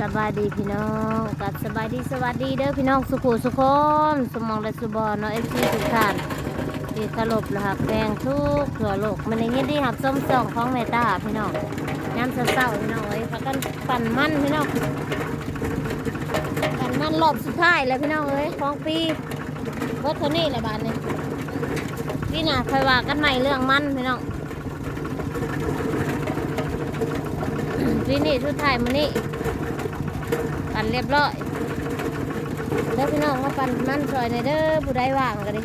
สบายดีพี่น้องกับสบายดีสวัสดีเด้อพี่น้องสุขุสุคนสมองและสุบอเนาะเอฟซีทุกท่านที่เคารพและหักแพงทุกทั่วโลกมันในยินดีหับส้มส่องของแม่ตาพี่น้องย้ำเศร้าพี่น้องเอ้ยพักกันปั่นมันพี่น้องปั่นมันรอบสุดท้ายแล้วพี่น้องเอ้ยของปีเบิดเท่านี้แหละบาทนี้พี่น่ะคอยว่ากันใหม่เรื่องมันพี่น้องปีนี้ชุดไทายมันนี่ ปั่นเรียบร้อยเด้อพี่น้องมาปั่นมันซอยในเด้อผู้ใดว่างกันดิ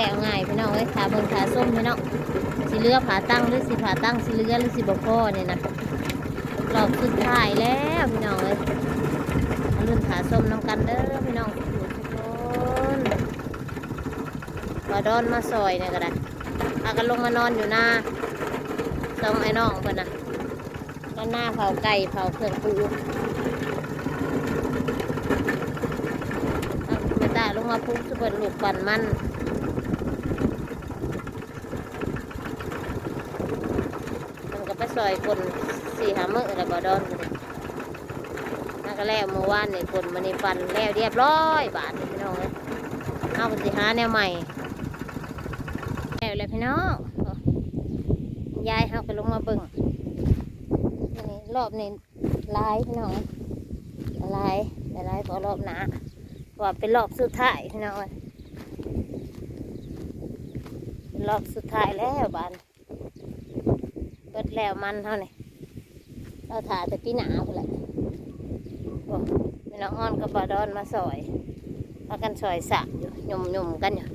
แล้วง่ายพี่น้องเอ้ยขาเบิ่งขาส้มพี่น้องสิเลือผาตั้งหรือสิผาตั้งสิเลือหรือสิบ่อเนี่ยนะรอบสุดท้ายแล้วพี่น้องเอ้ยรุ่นขาส้มน้ำกันเด้อพี่น้องทุกคนมาดอนมาซอยเนี่ยก็ได้พากันลงมานอนอยู่หน้าตรงไอ้น้องเพิ่นน่ะก็หน้าเผาไก่เผาเครื่องปูเอาไปตาลงมาปุ๊บสุเปิดลูกปั่นมัน มันก็ไป ซอยคนสี่หามือแล้วบ่ดอนนั่นก็แล้วเมื่อวานนี่คนมันนี่ฟันแล้วเรียบร้อยบาทพี่น้องเลยเอาไปสิหาแนวใหม่แล้วเลยพี่น้องโอ้ยายเอาไปลงมาเบิ่งนี่รอบนี้ลายพี่น้องลายลายกว่ารอบหนาว่าเป็นรอบสุดท้ายพี่น้องรอบสุดท้ายแล้วบาน เปิดแล้วมันเท่านี่เราถ่ายแต่ปีหนาไปแหละโอ้มีน้องอ้อนกับบาดอนมาซอยพากันซอยสะอยู่หยุ่มหยุ่มกันอยู่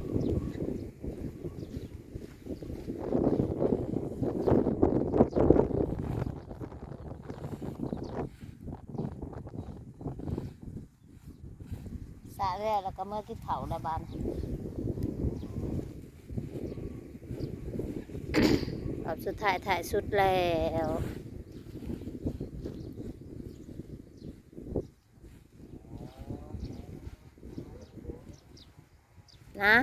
สะแล้วแล้วก็เมื่อกินเถาละบาน อบสุดท้ายถ่ายสุดแล้วนะ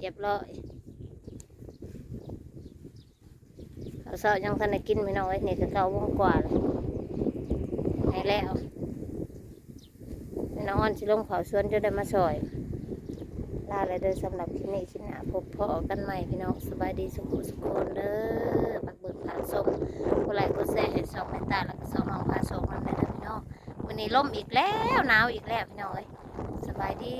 เรียบร้อยเขาเสายังทันได้กินไม่น้อยนี่ก็เก้าโมงกว่าเลยให้แล้ว น้องอ้อนสิลงเขาสวนจะได้มาซอยลาเลยเด้อสำหรับคลิปนี้คลิปหน้าพบพอกันใหม่พี่น้องสบายดีสุขสุขคนเด้อปักเบิกผาส้มกูไลค์กูแซ่เห็นสองแม่ตาแล้วก็สองน้องผาส้มมันเลยนะพี่น้องวันนี้ล่มอีกแล้วหนาวอีกแล้วพี่น้องเอ้ยสบายดี